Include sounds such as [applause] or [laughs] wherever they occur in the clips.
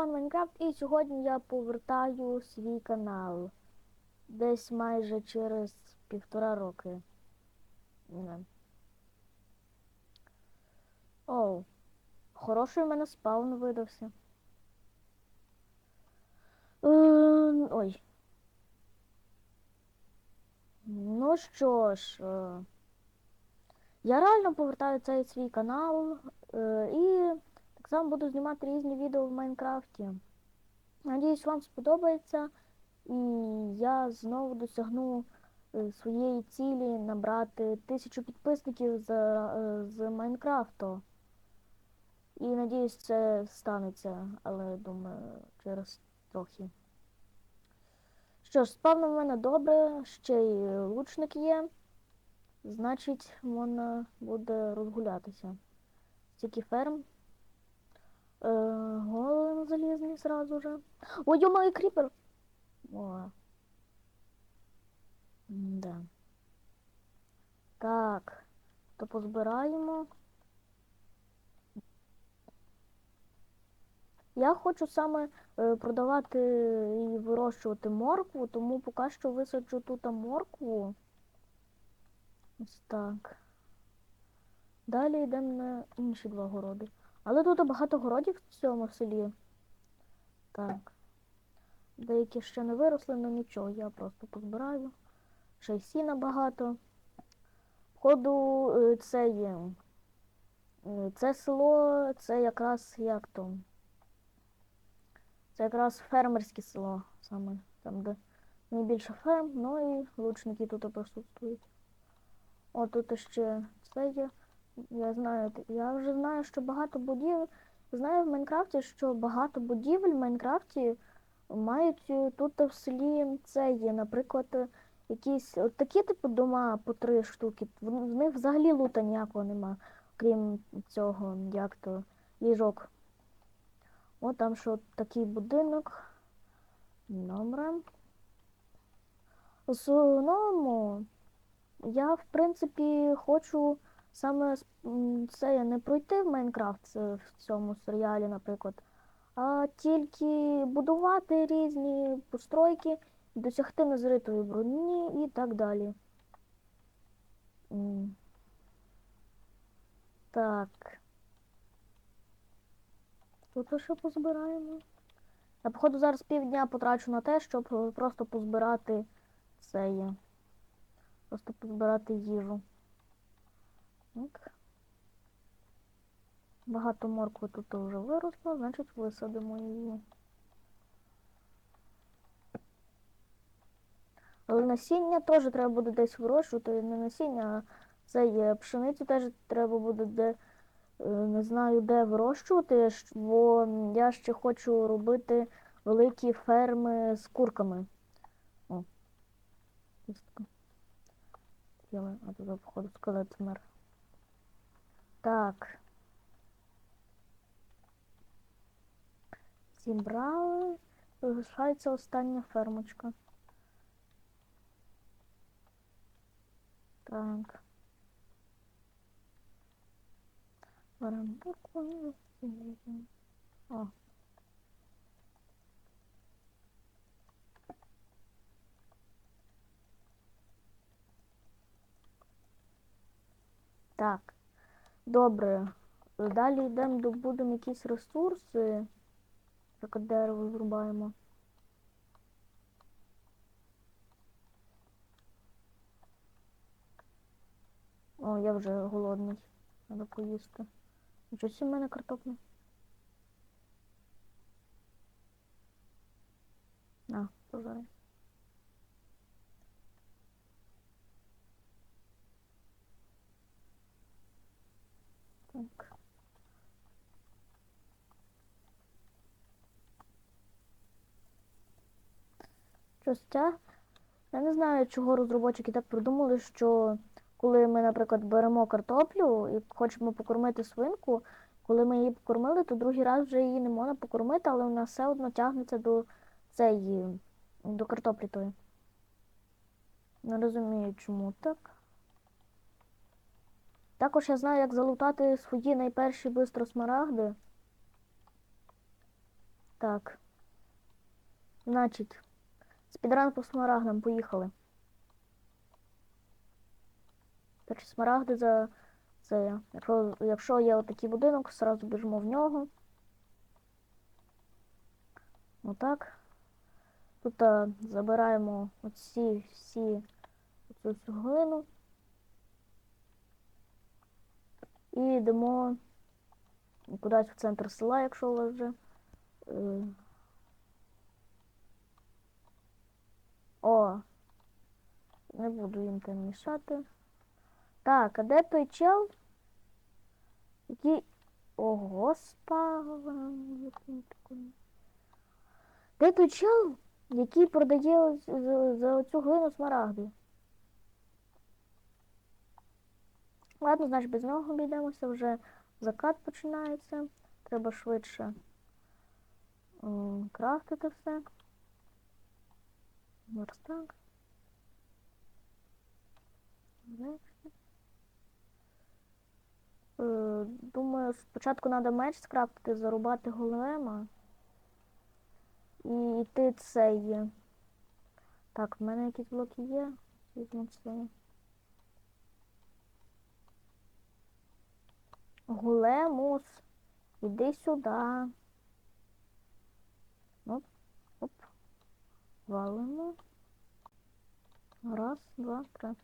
Іван Майнкрафт і сьогодні я повертаю свій канал. Десь майже через півтора роки. Не. Оу. Хороший в мене спаун видався. Е, ой. Ну що ж, е, я реально повертаю цей свій канал е, і так буду знімати різні відео в Майнкрафті. Надіюсь, вам сподобається. І я знову досягну е, своєї цілі набрати тисячу підписників з, е, з Майнкрафту. І надіюсь, це станеться, але думаю, через трохи. Що ж, спавно в мене добре, ще й лучник є. Значить, можна буде розгулятися. Стільки ферм. Е, голем залізний зразу же. Ой, йо кріпер! О. Да. Так. То позбираємо. Я хочу саме е, продавати і вирощувати моркву, тому поки що висаджу тут моркву. Ось так. Далі йдемо на інші два городи. Але тут багато городів в цьому селі. Так. Деякі ще не виросли, але нічого, я просто позбираю. Ще й сіна багато. Походу, е, це є. е, Це село, це якраз як то. Це якраз фермерське село, саме там, де найбільше ферм, ну і лучники тут присутствують. О, тут ще це є. Я знаю, я вже знаю, що багато будівель. Знаю в Майнкрафті, що багато будівель в Майнкрафті мають е, тут в селі це є, наприклад, е, якісь от такі типу дома по три штуки. В, них взагалі лута ніякого нема, крім цього, як то, ліжок. О, там що такий будинок. Добре. В основному я, в принципі, хочу саме це не пройти в Майнкрафт в цьому серіалі, наприклад, а тільки будувати різні постройки, досягти незритої броні і так далі. Так. Тут ще позбираємо. Я, походу, зараз півдня потрачу на те, щоб просто позбирати це є. Просто позбирати їжу. Так. Багато моркви тут вже виросло, значить висадимо її. Але насіння теж треба буде десь вирощувати, не насіння, а це є пшеницю теж треба буде де, е, не знаю, де вирощувати, бо я ще хочу робити великі ферми з курками. О. а тут, походу, скелет змер. Так. Зібрали. Залишається остання фермочка. Так. Беремо букву. О. Так. Добре. Далі йдемо, добудемо якісь ресурси. Як дерево зрубаємо. О, я вже голодний. Треба поїсти. Щось у мене картопля. На, пожарай. Так. Щось ця. Я не знаю, чого розробники так придумали, що коли ми, наприклад, беремо картоплю і хочемо покормити свинку, коли ми її покормили, то другий раз вже її не можна покормити, але вона все одно тягнеться до цієї, до картоплі тої. Не розумію, чому так. Також я знаю, як залутати свої найперші бистро смарагди. Так. Значить, спідран по смарагдам, поїхали. Перші смарагди за це. Якщо, якщо є отакий будинок, сразу біжимо в нього. Отак. Тут а, забираємо оці всі оцю всю глину. І йдемо кудись в центр села, якщо у вас вже. О! Не буду їм там мішати. Так, а де той чел? Який. О, господи. який такий. Де той чел, який продає за, за оцю глину смарагди? Ладно, значить без нього обійдемося, вже закат починається. Треба швидше крафтити все. Верстак. Е, Думаю, спочатку треба меч скрафтити, зарубати голема. І йти цей. Так, в мене якісь блоки є. Візьму це. Гулемус, іди сюди. Валимо. Раз, два, три.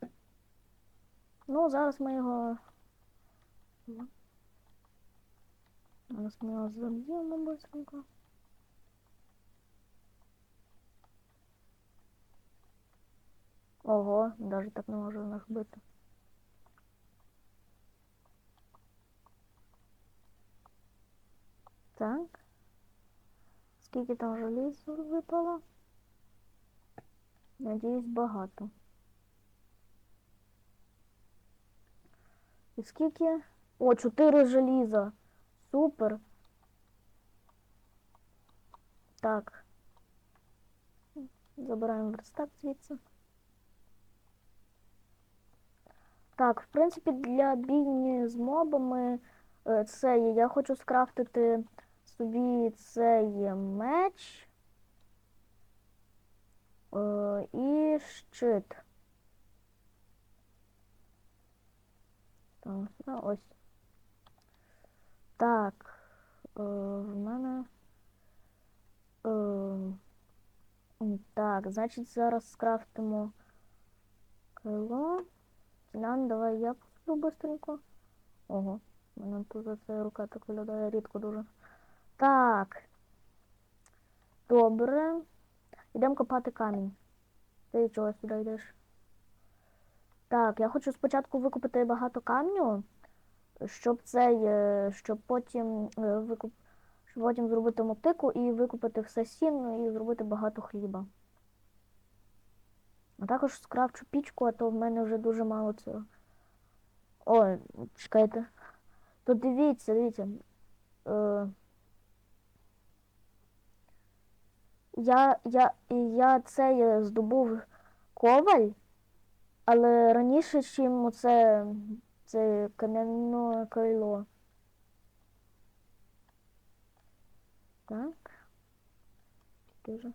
Ну, зараз ми його. Зараз ми його заб'ємо быстренько. Ого, навіть так не можу нас бити. Так. Скільки там желізу випало? Надіюсь, багато. І скільки? О, чотири желіза. Супер. Так. Забираємо верстак звідси. Так, в принципі, для бійні з мобами е, це є. Я хочу скрафтити собі цей меч е, і щит. Так, сюди, ось. Так, е, в мене. Е, так, значить, зараз скрафтимо крило. Лян, давай я посплю быстренько. Ого, в мене тут ця рука так виглядає рідко дуже. Так. Добре. Йдемо копати камінь. Ти чого сюди йдеш? Так, я хочу спочатку викупити багато камню, щоб цей, е, щоб потім е, викуп... щоб потім зробити мотику і викупити все сіно і зробити багато хліба. А також скрафчу пічку, а то в мене вже дуже мало цього. Ой, чекайте. То дивіться, дивіться. Е, я, я, я цей е, здобув коваль, але раніше, чим це, це кам'яне крило. Так. Дуже.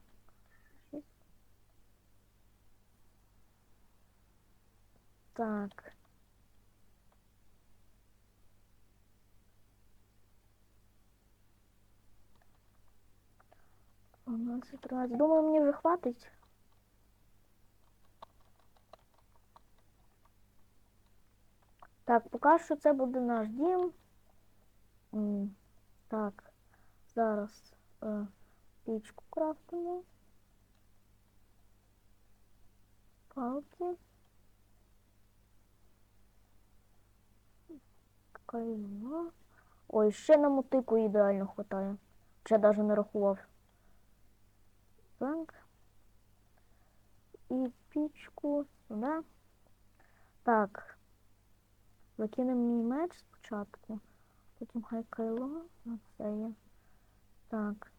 Так. Дванадцять, тринадцять. Думаю, мені вже хватить. Так, поки що це буде наш дім. Так, зараз е, пічку крафтимо. Палки. Кайло. Ой, ще на мотику ідеально хватає. Ще навіть не рахував. Так. І пічку сюди. Так. Закинемо мій меч спочатку. Потім хай кайло. На це є. Так.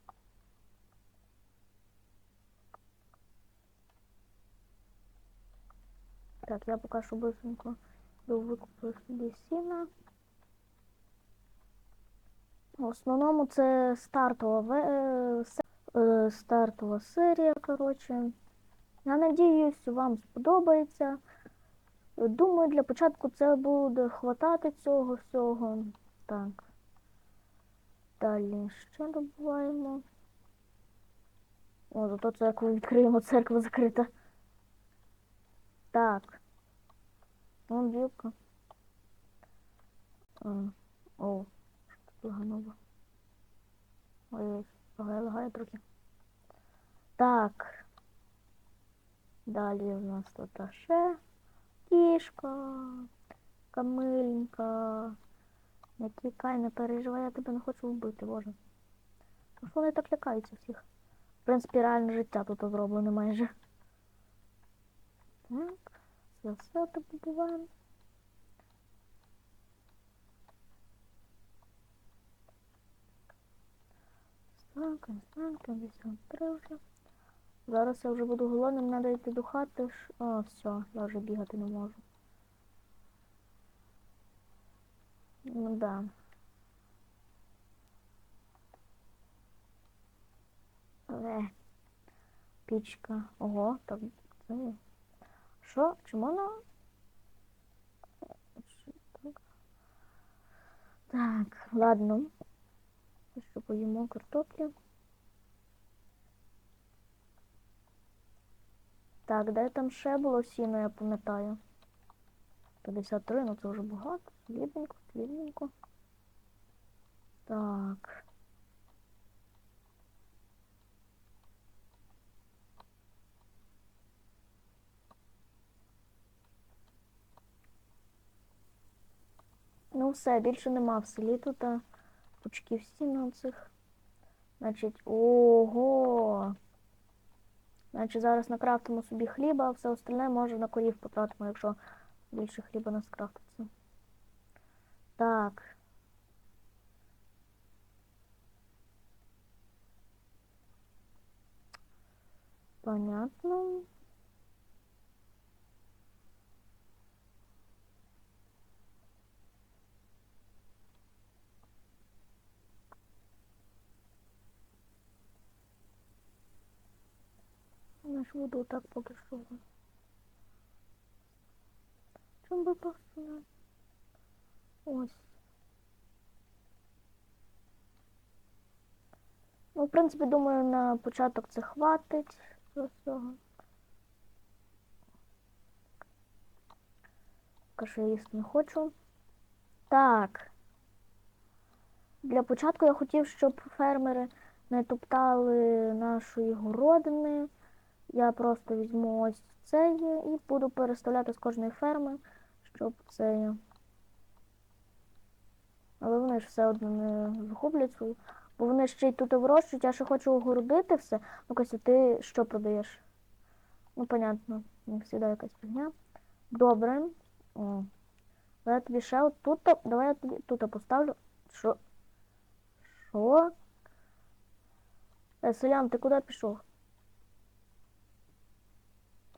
Так, я поки що быстренько викуплю собі сіна. В основному це стартова, ве- е, е, стартова серія, коротше. Я надіюсь, вам сподобається. Думаю, для початку це буде хватати цього всього. Так. Далі що добуваємо? О, зато церкву відкриємо, церква закрита. Так. Вон білка. О, що тут лаганово. Ой, лагає, лагає трохи. Так. Далі у нас тут ще кішка, камиленька. Не тікай, не переживай, я тебе не хочу вбити, боже. Ну що вони так лякаються всіх? В принципі, реальне життя тут зроблене майже. Так, все, все добуваємо. Так, так, 53 вже. Зараз я вже буду голодним, треба йти до хати. О, все, я вже бігати не можу. Ну да. Але. Пічка. Ого, так є. Що? Чи можна? Так, ладно. Що поїмо картоплі. Так, де там ще було сіно, я пам'ятаю. 53, ну це вже багато. Слідненько, слідненько. Так. Ну все, більше нема в селі тут а, пучків сіна цих. Значить, ого. Значить, зараз накрафтимо собі хліба, а все остальне може на корів потратимо, якщо більше хліба не скрафтиться. Так. Понятно. Ж буду так поки що. Чому би просто. Ось. Ну, в принципі, думаю, на початок це хватить цього. Поки їсти не хочу. Так. Для початку я хотів, щоб фермери не топтали нашої городини. Я просто візьму ось це і буду переставляти з кожної ферми, щоб це. Але вони ж все одно не захоплять свою. Бо вони ще й тут вирощують, я ще хочу огородити все. Ну, Костя, ти що продаєш? Ну, понятно, як завжди якась фігня. Добре. О. Я тобі ще тут. Давай я тобі тут поставлю. Що? Що? Е, Селян, ти куди пішов?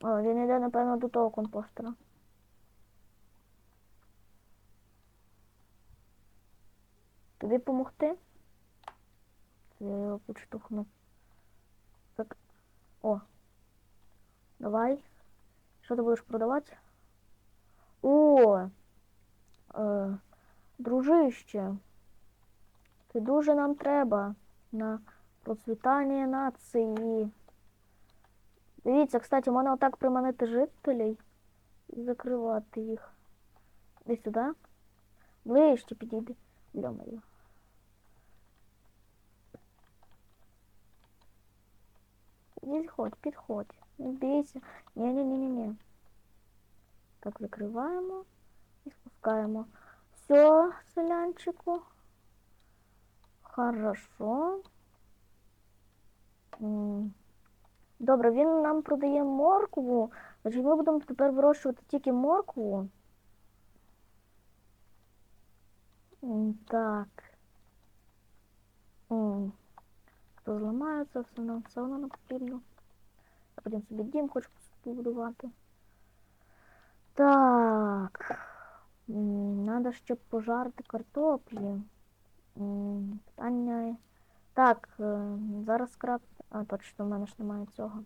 О, він йде, напевно, до того компостера. Тобі помогти? Я його підштовхну. Так. О. Давай. Що ти будеш продавати? О! Е, дружище. Ти дуже нам треба на процвітання нації. Дивіться, кстати, можна отак приманити жителей і закривати їх. Іди сюди. Ближче підійди. Йо-моє. Підходь, підходь. Не бійся. Ні-ні-ні-ні-ні. Так, закриваємо і спускаємо. Все, селянчику. Хорошо. М. Добре, він нам продає моркву. Значить, ми будемо тепер вирощувати тільки моркву. Так. Хто зламається, все нам все одно не потрібно. Я потім собі дім хочу побудувати. Так. Надо ще пожарити картоплі. Питання. Так, е, зараз крап. А, точно, в мене ж немає цього.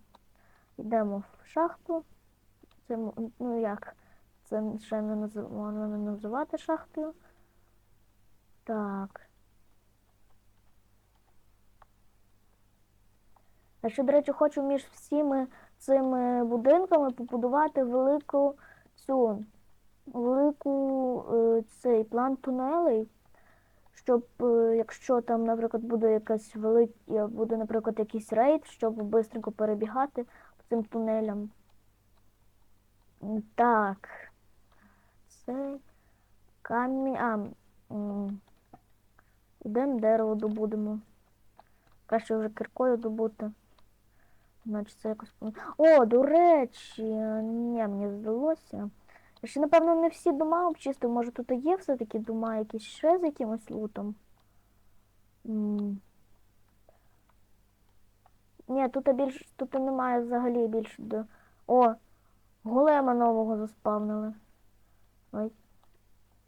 Йдемо в шахту. Це, ну як? Це ще не можна не називати шахтою. Так. Я ще, до речі, хочу між всіми цими будинками побудувати велику цю велику е, цей план тунелей, щоб е, якщо там, наприклад, буде якась велика, буде, наприклад, якийсь рейд, щоб швидко перебігати по цим тунелям. Так. Це камінь. А, ідемо дерево добудемо. Краще вже киркою добути. Значить, це якось. О, до речі, ні, мені здалося. Ще, напевно, не всі дома обчистив. Може, тут і є все-таки дома якісь ще з якимось лутом. Ні, тут більш тут немає взагалі більше до. О! Голема нового заспавнили. Ой.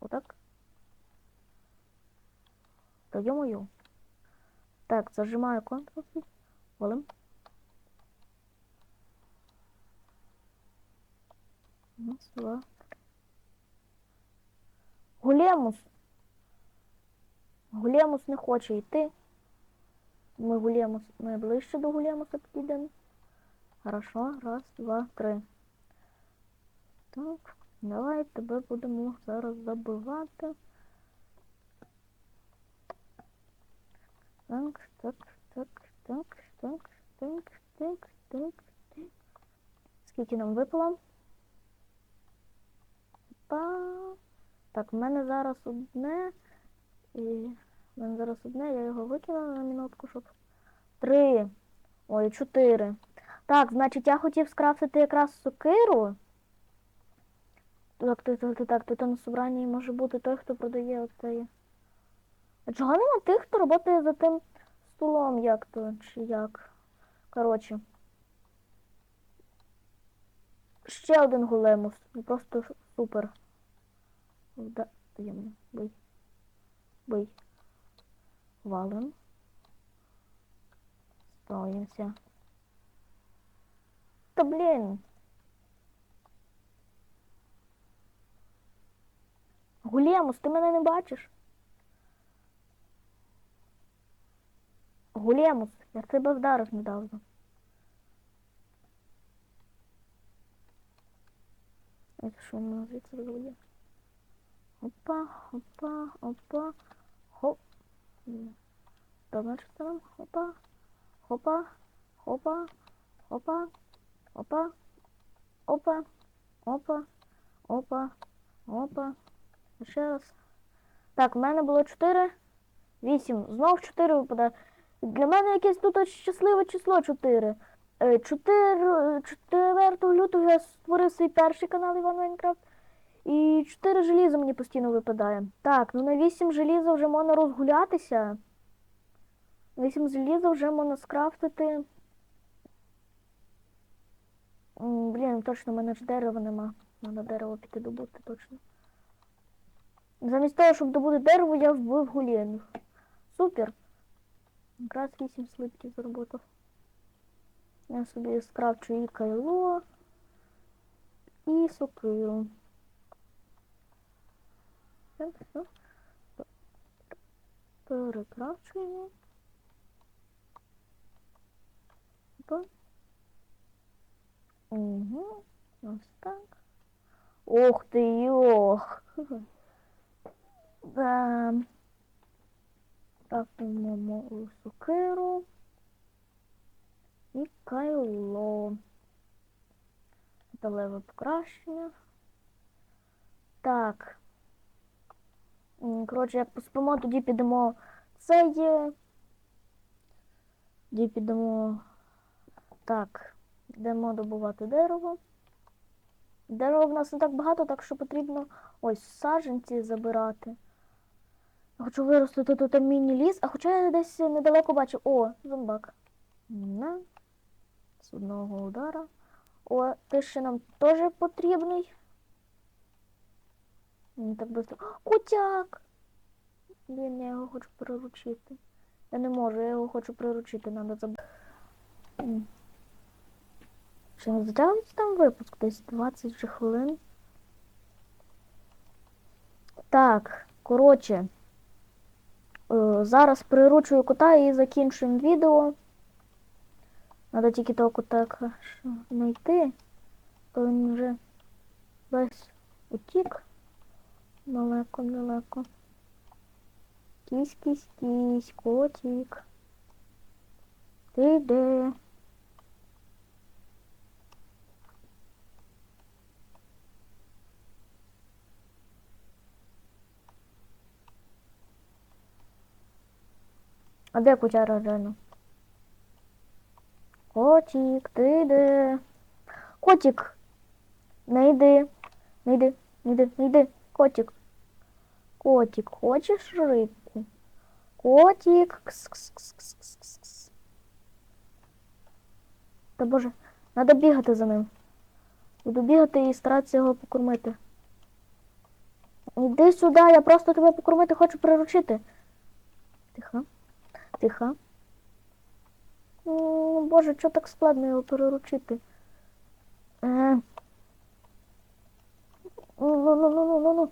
Отак. Та йо-моє. Так, зажимаю Ctrl. Голем. Раз. Гулемус. Гулемус не хоче йти. Ми гулемус. Ми ближче до гулемуса підійдемо. Хорошо. Раз, два, три. Так, давай тебе будемо зараз забивати. Так, так, так, так, так, так, так, так, так. Скільки нам випало? Па. Так, в мене зараз одне. І в мене зараз одне, я його викинула на минутку, щоб. Три. Ой, чотири. Так, значить, я хотів скрафтити якраз сокиру. Так, так, так, так, тут на собранні може бути той, хто продає оцей. А чого нема тих, хто працює за тим столом, як то, чи як? Коротше. Ще один големус. Просто супер. Да, мені, бий. Бий. Валим. Стоїмося. Та блін. Гулємус, ти мене не бачиш? Гулємус, я тебе вдарив недавно. Это що воно звідси виходить? Опа, опа, опа, хоп. Добре, там? Опа, хопа, хопа, хопа, опа, опа, опа, опа, опа. Ще раз. Так, в мене було 4, 8. Знов 4 випадає. Для мене якесь тут щасливе число 4. 4, 4 лютого я створив свій перший канал Іван Майнкрафт. І 4 желіза мені постійно випадає. Так, ну на 8 желіза вже можна розгулятися. 8 желіза вже можна скрафтити. Блін, точно, в мене ж дерева нема. Треба дерево піти добути, точно. Замість того, щоб добути дерево, я вбив гулєнів. Супер. Якраз 8 слитків заработав. Я собі скрафчу і кайло, і сокиру. Так, все. Перекрафчуємо. Опа. Угу. Ось так. Ох ти йох. [laughs] Да. Ставимо мою сокиру. І кайло. Металеве покращення. Так. Коротше, як поспимо, тоді підемо це є. Тоді підемо. Так. Йдемо добувати дерево. Дерева в нас не так багато, так що потрібно ось саджанці забирати. Я хочу виростити тут міні-ліс, а хоча я десь недалеко бачу. О, зомбак. На. З одного удара. О, ти ще нам теж потрібний. Не так быстро. Котяк! Блін, я його хочу приручити. Я не можу, я його хочу приручити, треба заб... Чи не затягується там випуск? Десь 20 вже хвилин. Так, коротше. е, Зараз приручую кота і закінчуємо відео. Надо тільки того кота знайти. То він вже весь утік. Далеко, далеко. Кісь, кісь, кісь, котик. Ти де? А де котяра реально? Котик, ти де? Котик! Не йди. Не йди, не йди, не йди. Котик. Котик, хочеш рибку? Котик. Кс -кс -кс -кс -кс -кс. Та боже, треба бігати за ним. Буду бігати і старатися його покормити. Іди сюди, я просто тебе покормити хочу приручити. Тихо. Тихо. О, Боже, чого так складно його переручити? Е. Ну, ну, ну, ну, ну, ну, ну.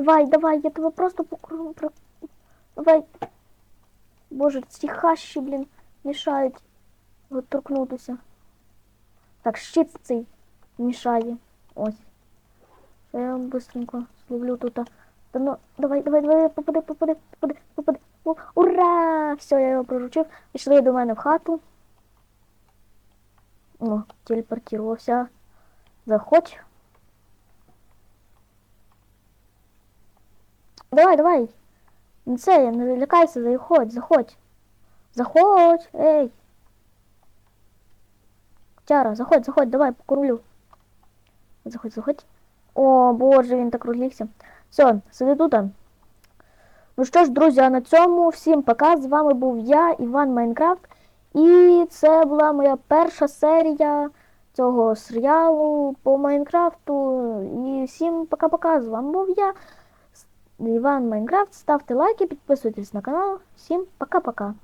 Давай, давай, я тебе просто покру... Давай. Боже, ці хащі, блін, мішають його торкнутися. Так, щит цей мішає. Ось. Я быстренько зловлю тут. Та ну, давай, давай, давай, попади, попади, попади, попади. О, ура! Все, я його приручив. Пішли до мене в хату. О, телепортувався. Заходь. Давай, давай. Не це, не лякайся, заходь, заходь. Заходь, ей. Тяра, заходь, заходь, давай, покормлю. Заходь, заходь. О, боже, він так розлігся. Все, сиди тут. Ну що ж, друзі, а на цьому всім пока. З вами був я, Іван Майнкрафт. І це була моя перша серія цього серіалу по Майнкрафту. І всім пока-пока. З вами був я, Іван Майнкрафт. Ставте лайки, підписуйтесь на канал. Всім пока-пока.